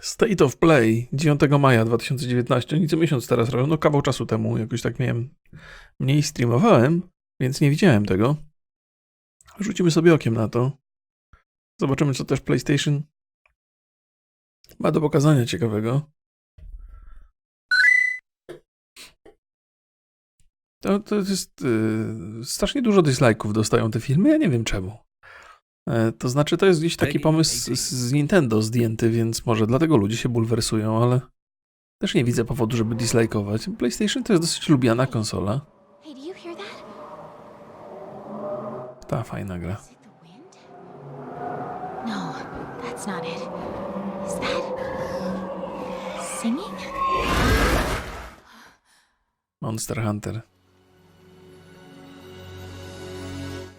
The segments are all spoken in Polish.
State of Play 9 maja 2019, oni co miesiąc teraz robią, no kawał czasu temu, jakoś tak miałem, mniej streamowałem, więc nie widziałem tego. Rzucimy sobie okiem na to. Zobaczymy, co też PlayStation ma do pokazania ciekawego. To, to jest yy, strasznie dużo dislike'ów dostają te filmy, ja nie wiem czemu. E, To znaczy, to jest gdzieś taki pomysł z, z Nintendo zdjęty, więc może dlatego ludzie się bulwersują, ale też nie widzę powodu, żeby dislike'ować. PlayStation to jest dosyć lubiana konsola. Ta fajna gra. No, that's not it. Is that singing? Monster Hunter.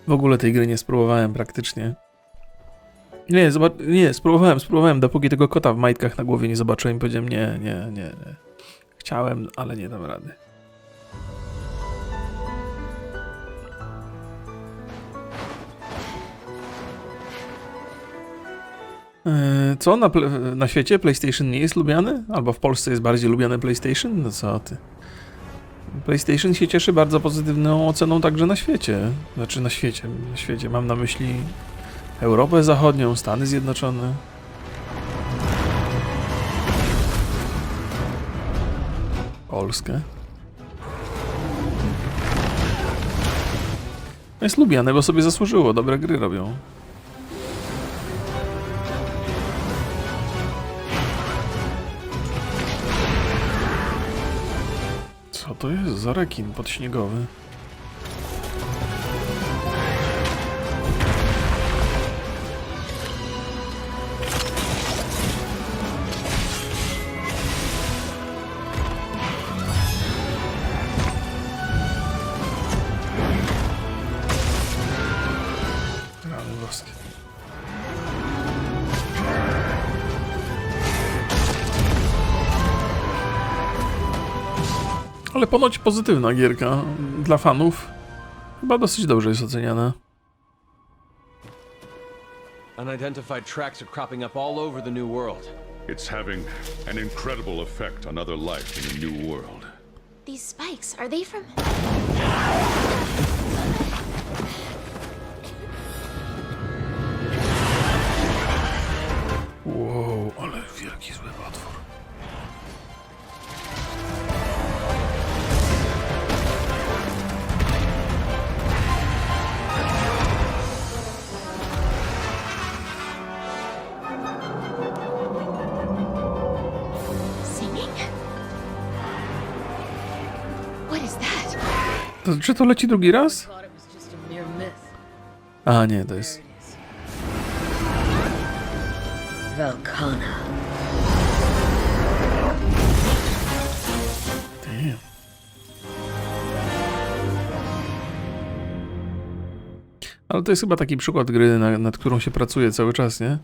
W ogóle tej gry nie spróbowałem praktycznie. Nie, nie, spróbowałem, spróbowałem, dopóki tego kota w majtkach na głowie nie zobaczyłem i powiedziałem nie, nie, nie, nie. Chciałem, ale nie dam rady. Eee, Co na, na świecie PlayStation nie jest lubiany? Albo w Polsce jest bardziej lubiany PlayStation? No co ty? PlayStation się cieszy bardzo pozytywną oceną także na świecie. Znaczy na świecie, na świecie. Mam na myśli Europę Zachodnią, Stany Zjednoczone. Polskę. Jest lubiane, bo sobie zasłużyło. Dobre gry robią. To jest za rekin podśniegowy? Ale ponoć pozytywna gierka dla fanów. Chyba dosyć dobrze jest oceniana. Unidentified tracks are cropping up all over the New World. It's having an incredible effect on other life in the new world. These spikes, are they from. To, czy to leci drugi raz? a nie, to jest. Velkana. Damn. Ale to jest chyba taki przykład gry, na, nad którą się pracuje cały czas, nie?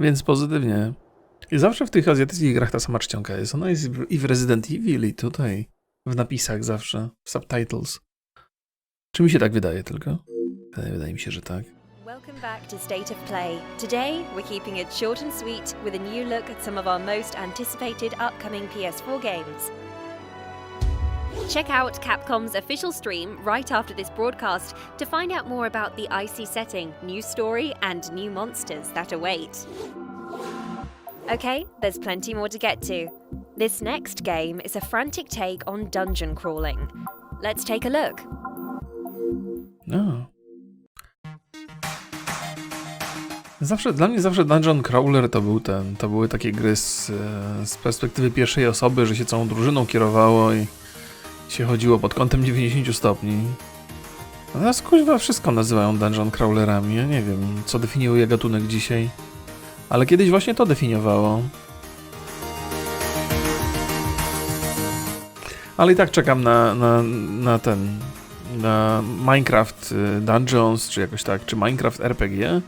Więc pozytywnie. I zawsze w tych azjatyckich grach ta sama czcionka jest. Ona jest i w Resident Evil, i tutaj. W napisach zawsze. W subtitles. Czy mi się tak wydaje tylko? Wydaje mi się, że tak. Welcome back to State of Play. Today, we're keeping it short and sweet with a new look at some of our most anticipated upcoming PS4 games. Check out Capcom's official stream right after this broadcast to find out more about the icy setting, new story, and new monsters that await. Okay, there's plenty more to get to. This next game is a frantic take on dungeon crawling. Let's take a look. No. Zawsze, dla mnie zawsze Dungeon Crawler to był ten, to były takie gry z, e, z perspektywy pierwszej osoby, że się całą drużyną kierowało i się chodziło pod kątem 90 stopni. A teraz kuźwa wszystko nazywają Dungeon Crawlerami, ja nie wiem, co definiuje gatunek dzisiaj. Ale kiedyś właśnie to definiowało. Ale i tak czekam na, na, na ten, na Minecraft y, Dungeons, czy jakoś tak, czy Minecraft RPG.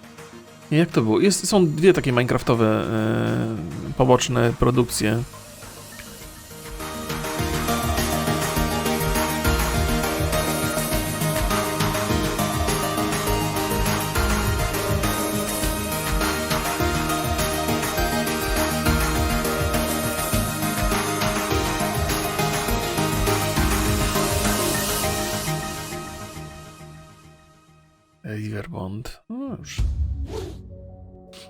Jak to było? Jest, są dwie takie Minecraftowe y, poboczne produkcje. Riverbond. No już.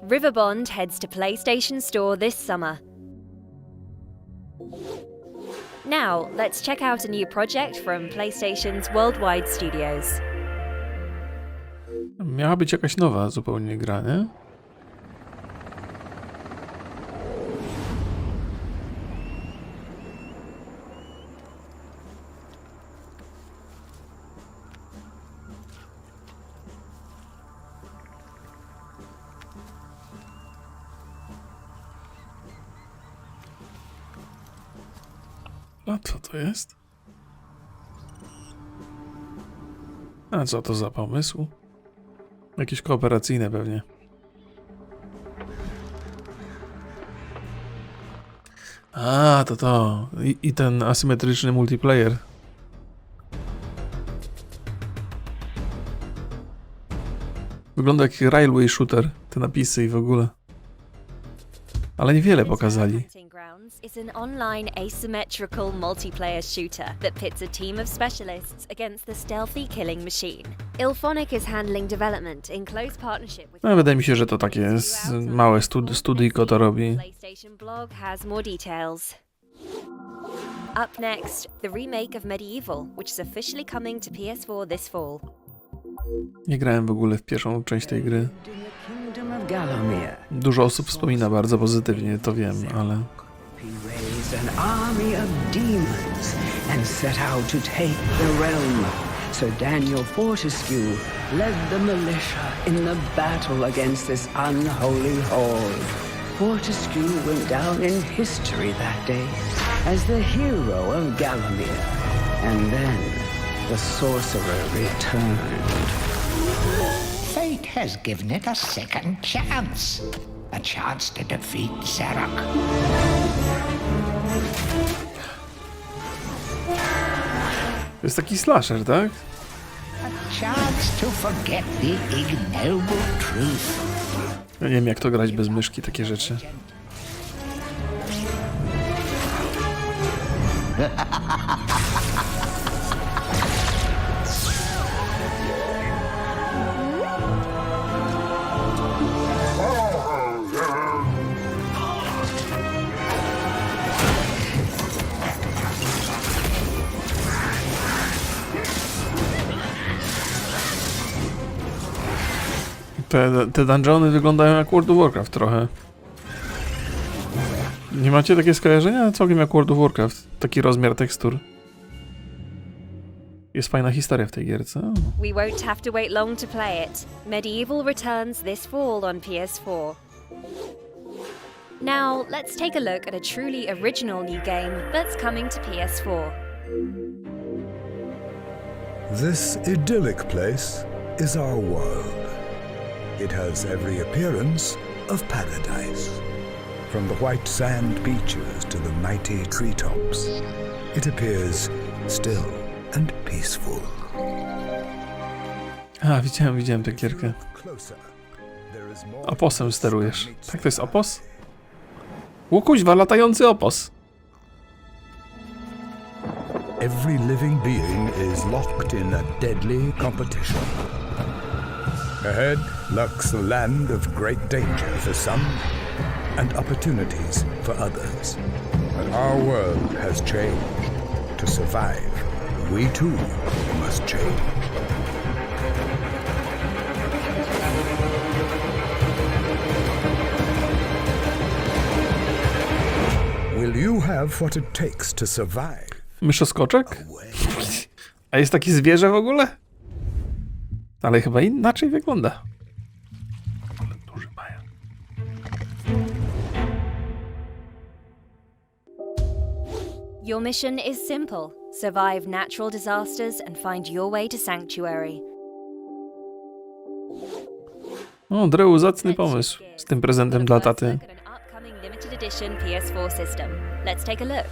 Riverbond heads to PlayStation Store this summer. Now, let's check out a new project from PlayStation's Worldwide Studios. Miała być jakaś nowa zupełnie gra, nie? A co to jest? A co to za pomysł? Jakieś kooperacyjne pewnie. A, to to. I, I ten asymetryczny multiplayer. Wygląda jak railway shooter, te napisy i w ogóle. Ale niewiele pokazali. Is an online asymmetrical multiplayer shooter that pits a team of specialists against the stealthy killing machine. Ilphonic is handling development in close partnership with No, wydaje mi się, że to takie s- małe stud studyjko to robi. PlayStation blog has more details. Up next, the remake of Medieval, which is officially coming to PS4 this fall. Nie grałem w ogóle w pierwszą część tej gry. Dużo osób wspomina bardzo pozytywnie, to wiem, ale an army of demons and set out to take the realm. Sir Daniel Fortescue led the militia in the battle against this unholy horde. Fortescue went down in history that day as the hero of Gallowmere. And then the sorcerer returned. Fate has given it a second chance. A chance to defeat Zarok. To jest taki slasher, tak? Ja nie wiem jak to grać bez myszki, takie rzeczy. Te, te dungeony wyglądają jak World of Warcraft trochę. Nie macie takie skojarzenia? Całkiem jak World of Warcraft. Taki rozmiar tekstur. Jest fajna historia w tej gierce. O. We won't have to wait long to play it. Medieval returns this fall on PS4. Now, let's take a look at a truly original new game that's coming to PS4. This idyllic place is our world. It has every appearance of paradise. From the white sand beaches to the mighty treetops, it appears still and peaceful. A, widziałem, widziałem tę gierkę. Closer, there is more Oposem sterujesz. Tak, to jest opos? Łukuźwa, latający opos. Every living being is locked in a deadly competition. Ahead lurks the land of great danger for some and opportunities for others. But our world has changed. To survive, we too must change. Will you have what it takes to survive? Myszoskoczek? A jest takie zwierzę w ogóle? Ale chyba inaczej wygląda. Your mission is simple survive natural disasters and find your way to Sanctuary. O, Drew, zacny pomysł z tym prezentem dla taty. Look at an upcoming limited edition PS4 system. Let's take a look.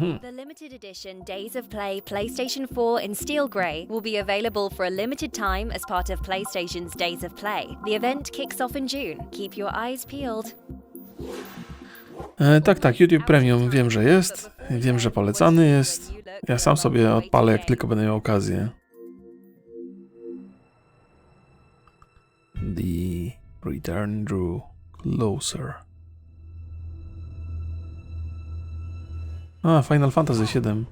Mm-hmm. The limited limited edition Days of Play PlayStation 4 in steel grey will be available for a limited time as part of PlayStation's Days of Play. The event kicks off in June. Keep your eyes peeled. E, tak, tak, YouTube Premium wiem, że jest. Wiem, że polecany jest. Ja sam sobie odpalę, jak tylko będę miał okazję. The return drew closer. A, Final Fantasy VII.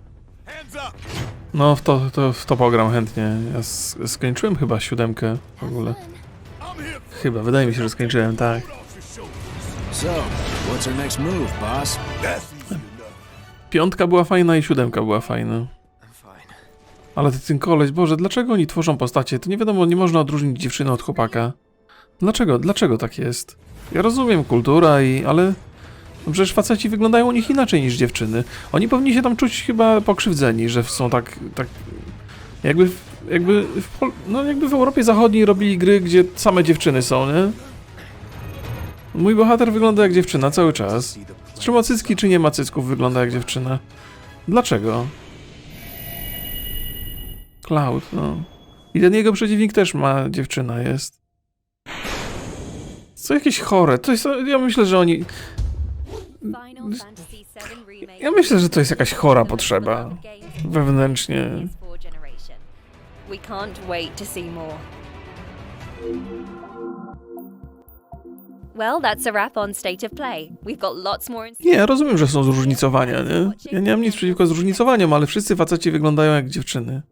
No, w to, to, w to pogram chętnie. Ja skończyłem chyba siódemkę w ogóle. Chyba, wydaje mi się, że skończyłem, tak. Boss? Piątka była fajna i siódemka była fajna. Ale ty, ten koleś, Boże, dlaczego oni tworzą postacie? To nie wiadomo, nie można odróżnić dziewczyny od chłopaka. Dlaczego? Dlaczego tak jest? Ja rozumiem kultura i... ale... No przecież faceci wyglądają u nich inaczej niż dziewczyny. Oni powinni się tam czuć chyba pokrzywdzeni, że są tak... tak jakby... jakby... W, no jakby w Europie Zachodniej robili gry, gdzie same dziewczyny są, nie? Mój bohater wygląda jak dziewczyna cały czas. Czy ma cycki, czy nie ma cycków, wygląda jak dziewczyna. Dlaczego? Cloud, no. I ten jego przeciwnik też ma dziewczyna, jest. Co jakieś chore. To jest, ja myślę, że oni... Ja myślę, że to jest jakaś chora potrzeba. Wewnętrznie. PS4 generation. We can't wait to see more. Well, that's a wrap on State of Play. We've got lots more in Nie, ja rozumiem, że są zróżnicowania, nie? Ja nie mam nic przeciwko zróżnicowaniom, ale wszyscy faceci wyglądają jak dziewczyny.